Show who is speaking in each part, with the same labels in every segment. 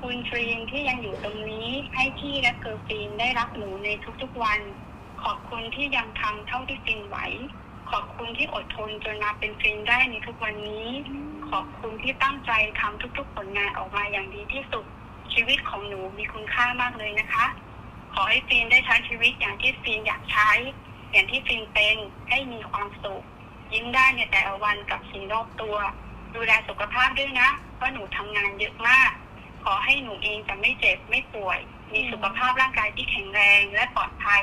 Speaker 1: คุณฟรีนที่ยังอยู่ตรงนี้ให้พี่และเกิร์ลฟรีนได้รับหนูในทุกๆวัน ขอบคุณที่ยังทำเท่าที่ฟรีนไหว ขอบคุณที่อดทนจนมาเป็นฟรีนได้ในทุกวันนี้ ขอบคุณที่ตั้งใจทำทุกๆผลงานออกมาอย่างดีที่สุด ชีวิตของหนูมีคุณค่ามากเลยนะคะ ขอให้ฟรีนได้ใช้ชีวิตอย่างที่ฟรีนอยากใช้ อย่างที่ฟรีนเป็นให้มีความสุขยิ้มได้ในแต่ละวันกับสิ่งรอบตัว ดูแลสุขภาพด้วยนะเพราะหนูทำงานเยอะมาก ให้หนูเองจะไม่เจ็บไม่ป่วย มีสุขภาพร่างกายที่แข็งแรงและปลอดภัย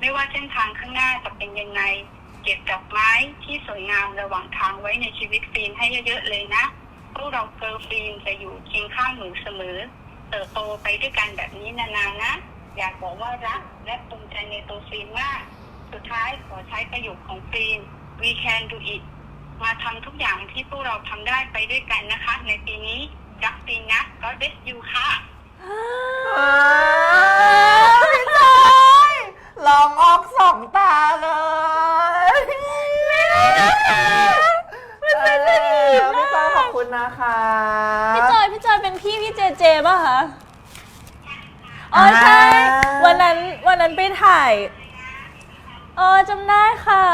Speaker 1: ไม่ว่าเส้นทางข้างหน้าจะเป็นยังไง เก็บดอกไม้ที่สวยงามระหว่างทางไว้ในชีวิตฟิล์มให้เยอะๆเลยนะพวกเราเกิร์ลฟิล์มจะอยู่เคียงข้างหนูเสมอ เติบโตไปด้วยกันแบบนี้นานๆนะ อยากบอกว่ารักและภูมิใจในตัวฟิล์มมาก สุดท้ายขอใช้ประโยคของฟิล์ม we can do it มาทำทุกอย่างที่พวกเราทำได้ไปด้วยกันนะคะ ในปีนี้รักฟิล์มนะ God bless you ค่ะ
Speaker 2: พี่จอยลองออกสองตาเลยพี่จอยขอบคุณนะคะ
Speaker 3: พี่จอย พี่จอยเป็นพี่พี่เจเจป่ะคะ อ๋อใช่
Speaker 2: อ่า
Speaker 3: วันนั้นวันนั้นไปถ่าย เออจำได้ค่ะ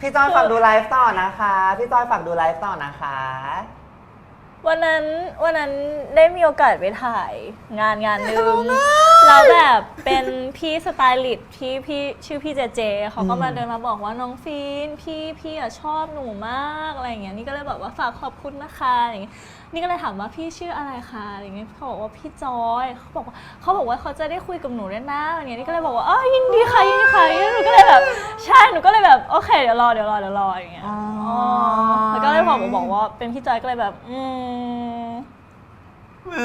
Speaker 2: พี่จอยฝากดูไลฟ์ต่อนะคะ พี่จอยฝากดูไลฟ์ต่อนะคะ
Speaker 3: วันนั้นวันนั้นได้มีโอกาสไปถ่ายงานงานหนึ่งแล้วแบบเป็นพี่สไตลิสต์พี่พี่ชื่อพี่เจเจเขาก็มา
Speaker 2: อืม
Speaker 3: เดินมาบอกว่าน้องฟีนพี่พี่อะชอบหนูมากอะไรอย่างเงี้ยนี่ก็เลยบอกว่าฝากขอบคุณนะคะอะไรอย่างเงี้ยนี่ก็เลยถามว่าพี่ชื่ออะไรคะอะไรอย่างเงี้ยเขาบอกว่าพี่จอยเขาบอกว่าเขาบอกว่าเขาจะได้คุยกับหนูด้วยนะอะไรอย่างเงี้ยนี่ก็เลยบอกว่าอ๋อยินดีค่ะยินดีค่ะหนูก็เลยแบบใช่หนูก็เลยแบบโอเคเดี๋ยวรอเดี๋ยวรอเดี๋ยวรออย่างเงี้ย
Speaker 2: อ๋อ
Speaker 3: บอกบอกว่าเป็นพี่จอยก็เลยแบบ อืม
Speaker 2: เอ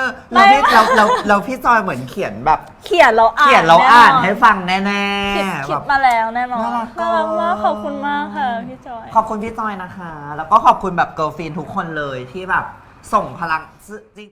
Speaker 2: อเราพี่เราเราเราพี่จอยเหมือนเขียนแบบ
Speaker 3: เขียนเราอ่าน
Speaker 2: เขียนเราอ่านให้
Speaker 3: แฟั
Speaker 2: งแน่
Speaker 3: น่คิด
Speaker 2: ๆ
Speaker 3: คิ
Speaker 2: แบ
Speaker 3: ด
Speaker 2: บ
Speaker 3: มาแล้วแน่นอน
Speaker 2: น่ารัก
Speaker 3: น่ารักมาก
Speaker 2: เกิน
Speaker 3: ขอบคุณมากค่ะพี่จอย
Speaker 2: ขอบคุณพี่จอยนะคะ แล้วก็ขอบคุณแบบเกิร์ลฟินทุกคนเลยที่แบบส่งพลังจริง